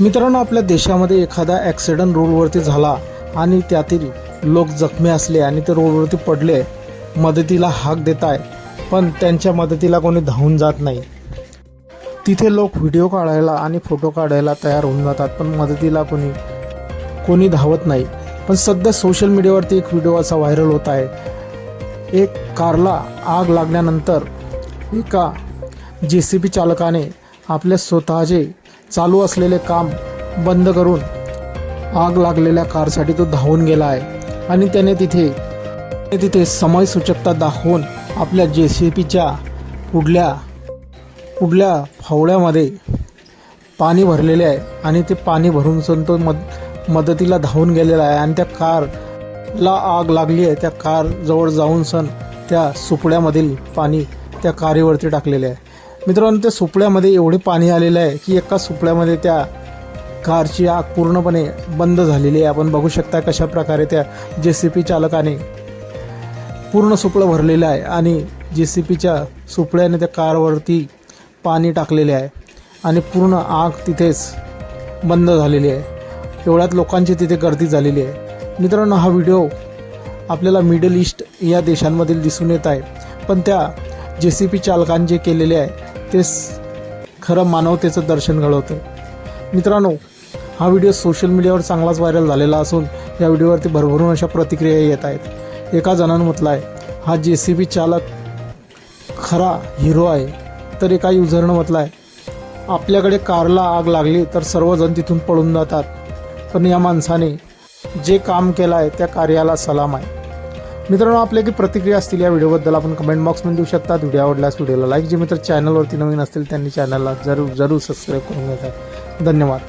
मित्रांनो आपल्या देशामध्ये एखादा ॲक्सिडंट रोडवरती झाला आणि त्यातील लोक जखमी असले आणि ते रोडवरती पडले मदतीला हाक देत आहे पण त्यांच्या मदतीला कोणी धावून जात नाही. तिथे लोक व्हिडिओ काढायला आणि फोटो काढायला तयार होऊन जातात पण मदतीला कोणी कोणी धावत नाही. पण सध्या सोशल मीडियावरती एक व्हिडिओ असा व्हायरल होत आहे. एक कारला आग लागल्यानंतर एका जे सी बी चालकाने आपल्या स्वतःचे चालू असलेले काम बंद करून आग लागलेल्या कारसाठी तो धावून गेला आहे. आणि त्याने तिथे तिथे समयसूचकता दाखवून आपल्या जे सी बीच्या पुढल्या पुढल्या फावड्यामध्ये पाणी भरलेले आहे. आणि ते पाणी भरून सण तो मद मदतीला धावून गेलेला आहे. आणि त्या कारला आग लागली आहे. त्या कार जवळ जाऊन सण त्या सुपड्यामधील पाणी त्या कारीवरती टाकलेले आहे. मित्रांनो त्या सुपळ्यामध्ये एवढे पाणी आलेलं आहे की एका सुपळ्यामध्ये त्या कारची आग पूर्णपणे बंद झालेली आहे. आपण बघू शकता कशा प्रकारे त्या जे सी पी चालकाने पूर्ण सुपळं भरलेलं आहे आणि जे सी पीच्या सुपळ्याने त्या कारवरती पाणी टाकलेले आहे आणि पूर्ण आग तिथेच बंद झालेली आहे. एवढ्यात लोकांची तिथे गर्दी झालेली आहे. मित्रांनो हा व्हिडिओ आपल्याला मिडल ईस्ट या देशांमधील दिसून येत आहे. पण त्या जे सी पी चालकांनी जे केलेले आहे तेच खरं मानवतेचं दर्शन घडवतं मित्रांनो हा व्हिडिओ सोशल मीडियावर चांगलाच व्हायरल झालेला असून या व्हिडिओवरती भरभरून अशा प्रतिक्रिया येत आहेत. एका जणानं म्हटलं आहे हा जे सी बी चालक खरा हिरो आहे. तर एका युजरनं म्हटलं आहे आपल्याकडे कारला आग लागली तर सर्वजण तिथून पळून जातात. पण या माणसाने जे काम केलं आहे त्या कार्याला सलाम आहे. मित्रांनो आपल्या की प्रतिक्रिया असतील या व्हिडिओबद्दल आपण कमेंट बॉक्समध्ये देऊ शकता. व्हिडिओ आवडल्यास व्हिडिओला लाईक जे मित्र चॅनलवरती नवीन असतील त्यांनी चॅनलला जरूर जरूर सबस्क्राईब करून घेतात धन्यवाद.